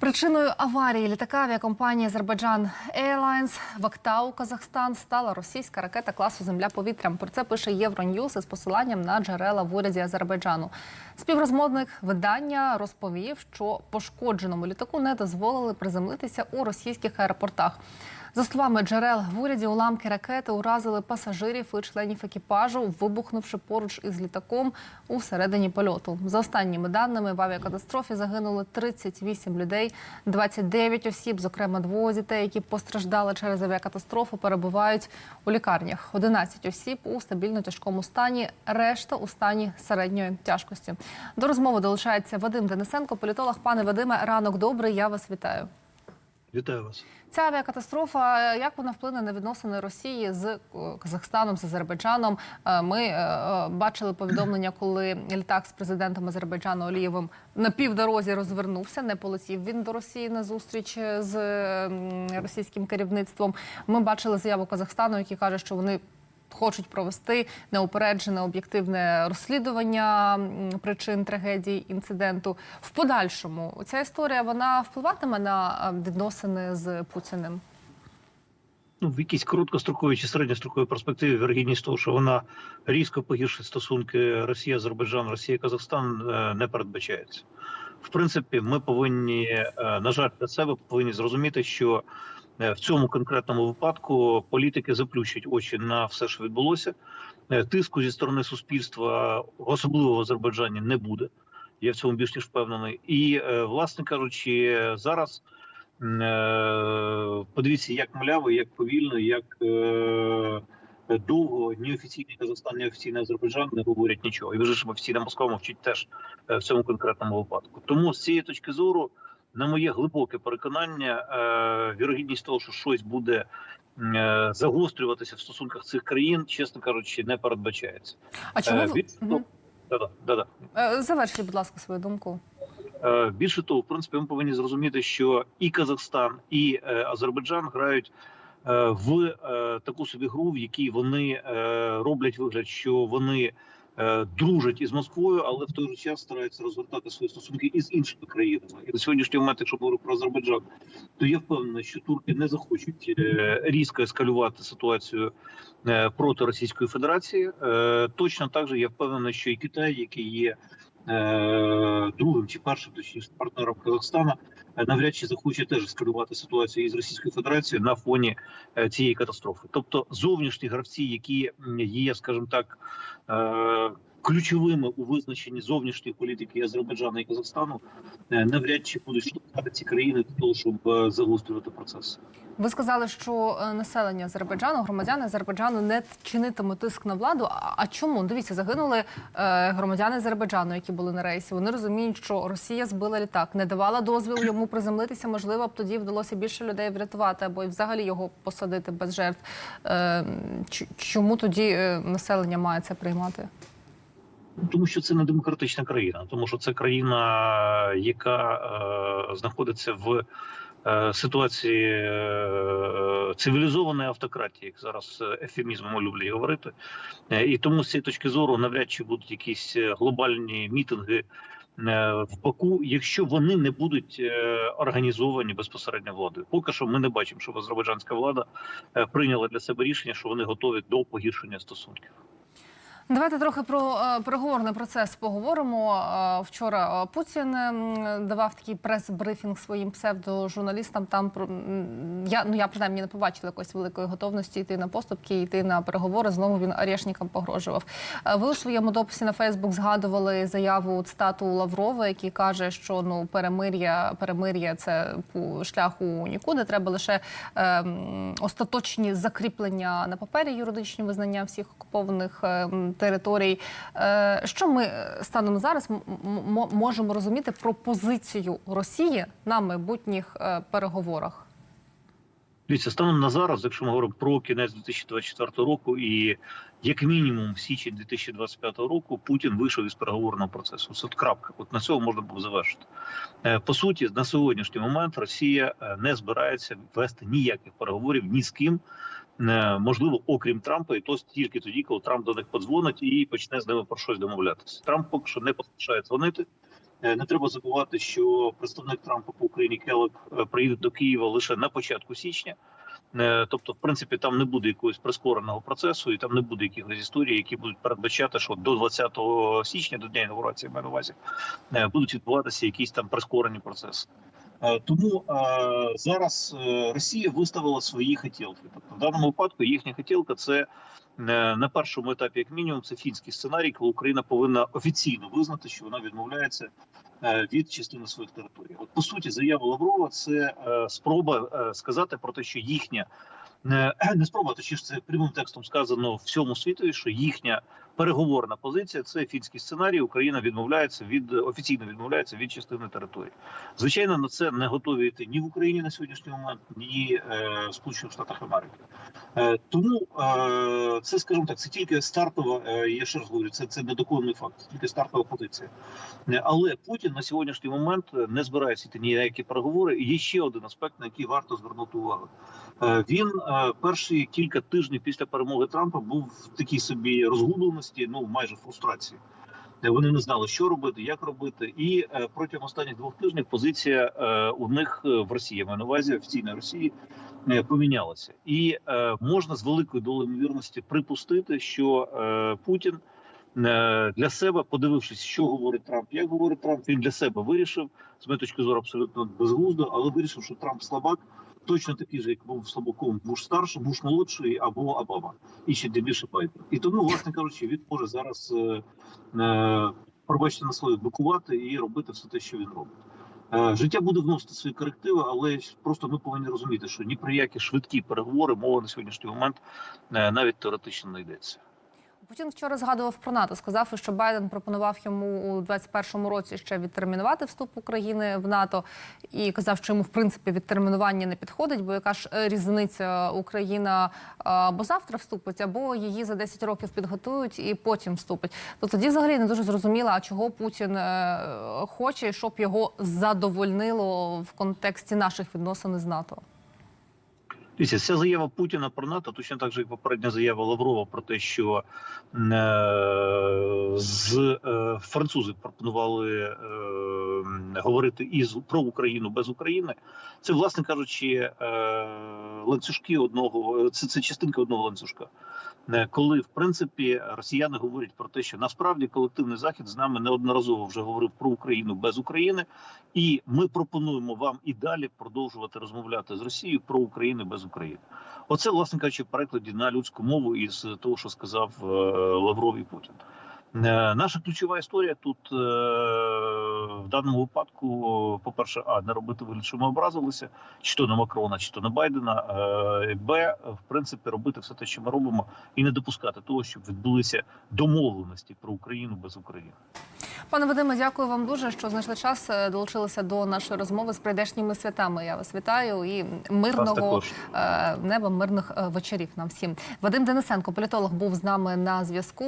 Причиною аварії літака авіакомпанії Азербайджан Airlines в Актау, Казахстан, стала російська ракета класу Земля повітрям. Про це пише Євроньюз із посиланням на джерела в уряді Азербайджану. Співрозмовник видання розповів, що пошкодженому літаку не дозволили приземлитися у російських аеропортах. За словами джерел в уряді, уламки ракети уразили пасажирів і членів екіпажу, вибухнувши поруч із літаком у середині польоту. За останніми даними в авіакатастрофі загинули 38 людей, 29 осіб, зокрема двоє дітей, які постраждали через авіакатастрофу, перебувають у лікарнях. 11 осіб у стабільно тяжкому стані, решта у стані середньої тяжкості. До розмови долучається Вадим Денисенко, політолог. Пане Вадиме, ранок добрий. Я вас вітаю. Вітаю вас. Ця авіакатастрофа, як вона вплине на відносини Росії з е, Казахстаном, з Азербайджаном? Е, Ми е, е, бачили повідомлення, коли літак з президентом Азербайджану Олієвим на півдорозі розвернувся, не полетів він до Росії на зустріч з е, російським керівництвом. Ми бачили заяву Казахстану, який каже, що вони. Хочуть провести неупереджене об'єктивне розслідування причин трагедії інциденту. В подальшому ця історія вона впливатиме на е, відносини з Путіним. Ну, в якійсь короткостроковій чи середньостроковій перспективі вірогідність того, що вона різко погіршить стосунки Росія, Азербайджан, Росія, Казахстан е, не передбачається. В принципі, ми повинні, е, на жаль, для себе повинні зрозуміти, що в цьому конкретному випадку політики заплющать очі на все, що відбулося. Е, Тиску зі сторони суспільства, особливо в Азербайджані, не буде. Я в цьому більш ніж впевнений. І, е, власне кажучи, зараз. Е, Подивіться, як мляво, як повільно, як е, довго ні офіційний Казахстан, ні офіційний Азербайджан не говорять нічого. І вже ж офіційна Москва мовчить теж е, в цьому конкретному випадку. Тому з цієї точки зору, на моє глибоке переконання, е, вірогідність того, що щось буде е, загострюватися в стосунках цих країн, чесно кажучи, не передбачається. А чому Е, того- Да-да, да-да. Е, завершіть, будь ласка, свою думку? Більше того, в принципі, ми повинні зрозуміти, що і Казахстан, і Азербайджан грають в таку собі гру, в якій вони роблять вигляд, що вони дружать із Москвою, але в той же час стараються розгортати свої стосунки із іншими країнами. І на сьогоднішній момент, якщо говорити про Азербайджан, то я впевнений, що турки не захочуть е, різко ескалювати ситуацію е, проти Російської Федерації. Е, Точно так же я впевнений, що і Китай, який є е, другим чи першим точніше партнером Казахстана, е, навряд чи захоче теж скерувати ситуацію із Російською Федерацією на фоні е, цієї катастрофи. Тобто зовнішні гравці, які є, скажімо так. Ключовими у визначенні зовнішньої політики Азербайджану і Казахстану е, навряд чи будуть штовхати ці країни для того, щоб е, загострювати процес. Ви сказали, що е, населення Азербайджану, громадяни Азербайджану не чинитимуть тиск на владу. А, чому? Дивіться, загинули громадяни Азербайджану, які були на рейсі. Вони розуміють, що Росія збила літак, не давала дозвіл йому приземлитися. Можливо, б тоді вдалося більше людей врятувати або й взагалі його посадити без жертв. Чому тоді населення має це приймати? Тому що це не демократична країна, тому що це країна, яка е, знаходиться в е, ситуації е, цивілізованої автократії, як зараз ефемізмом люблять говорити. Е, і тому з цієї точки зору навряд чи будуть якісь е, глобальні мітинги. е, В Баку, якщо вони не будуть е, організовані безпосередньо владою, поки що ми не бачимо, що азербайджанська влада прийняла для себе рішення, що вони готові до погіршення стосунків. Давайте трохи про е, переговорний процес поговоримо. Е, Вчора е, Путін ем, давав такий прес-брифінг своїм псевдожурналістам. Там про я ну я принаймні не побачила якоїсь великої готовності йти на поступки, йти на переговори. Знову він арешникам погрожував. Е, Ви у своєму дописі на Фейсбук згадували заяву цитату Лаврова, який каже, що ну перемир'я, перемир'я це по шляху нікуди. Треба лише ем, остаточні закріплення на папері, юридичні визнання всіх окупованих ем, територій. Е, що ми е, станом зараз можемо розуміти про позицію Росії на майбутніх е, переговорах? Дивіться, станом на зараз, якщо ми говоримо про кінець 2024 року, і як мінімум в січні 2025 року Путін вийшов із переговорного процесу. Це от крапка. От на цьому можна було завершити. По суті, на сьогоднішній момент Росія не збирається вести ніяких переговорів ні з ким. Можливо, окрім Трампа, і то тільки тоді, коли Трамп до них подзвонить і почне з ними про щось домовлятися. Трамп поки що не поспішає дзвонити. Е, Не треба забувати, що представник Трампа по Україні Келек е, приїде до Києва лише на початку січня. Е, Тобто, в принципі, там не буде якогось прискореного процесу, і там не буде якихось історій, які будуть передбачати, що до 20 січня, до дня інаугурації маю на увазі, будуть відбуватися якісь там прискорені процеси. Е, Тому е, зараз е, Росія виставила свої хотілки. Тобто, в даному випадку їхня хотілка це на першому етапі, як мінімум, це фінський сценарій, коли Україна повинна офіційно визнати, що вона відмовляється від частини своїх територій. От по суті, заява Лаврова це спроба сказати про те, що їхня не, спроба, точніше, це прямим текстом сказано всьому світові, що їхня переговорна позиція це фінський сценарій. Україна відмовляється від офіційно відмовляється від частини території. Звичайно, на це не готові йти ні в Україні на сьогоднішній момент, ні е, Сполучених Штатах Америки. Е, тому е, це, скажімо так, це тільки стартова. Е, я ще раз говорю, це, це недоконаний факт, це тільки стартова позиція. Е, Але Путін на сьогоднішній момент е, не збирається йти ніякі переговори. І є ще один аспект, на який варто звернути увагу. Е, Він перші кілька тижнів після перемоги Трампа був в такій собі розгубленості, ну майже фрустрації. Е, Вони не знали, що робити, як робити, і е, протягом останніх двох тижнів позиція е, у них е, в Росії, маю на увазі офіційної Росії, е, помінялася, і е, можна з великою долею ймовірності припустити, що е, Путін е, для себе, подивившись, що говорить Трамп, як говорить Трамп, він для себе вирішив з моєї точки зору абсолютно безглуздо, але вирішив, що Трамп слабак. Точно такий же, як був слабаком Буш старший, Буш молодший або Обама, і ще більше Байден. І тому, власне кажучи, він може зараз е, е, пробачте на слові бикувати і робити все те, що він робить. Е, Життя буде вносити свої корективи, але просто ми повинні розуміти, що ні про які швидкі переговори мова на сьогоднішній момент е, навіть теоретично не йдеться. Путін вчора згадував про НАТО. Сказав, що Байден пропонував йому у 21-му році ще відтермінувати вступ України в НАТО, і казав, що йому в принципі відтермінування не підходить, бо яка ж е, різниця Україна е, або завтра вступить, або її за 10 років підготують і потім вступить. То тоді взагалі не дуже зрозуміла, а чого Путін е, хоче, щоб його задовольнило в контексті наших відносин з НАТО. Дивіться, ця заява Путіна про НАТО, точно так же, як попередня заява Лаврова про те, що е, з е, французи пропонували е, говорити із про Україну без України. Це, власне кажучи, е, ланцюжки одного, це, це частинка одного ланцюжка. Е, Коли в принципі росіяни говорять про те, що насправді колективний захід з нами неодноразово вже говорив про Україну без України, і ми пропонуємо вам і далі продовжувати розмовляти з Росією про Україну без України. Оце, власне кажучи, в перекладі на людську мову із того, що сказав е, Лавров і Путін. Е, Наша ключова історія тут е, в даному випадку, по-перше, а не робити вигляд, що ми образилися, чи то на Макрона, чи то на Байдена. Б, в принципі, робити все те, що ми робимо, і не допускати того, щоб відбулися домовленості про Україну без України. Пане Вадиме, дякую вам дуже, що знайшли час, е, долучилися до нашої розмови з прийдешніми святами. Я вас вітаю і мирного е, неба, мирних е, вечорів нам всім. Вадим Денисенко, політолог, був з нами на зв'язку.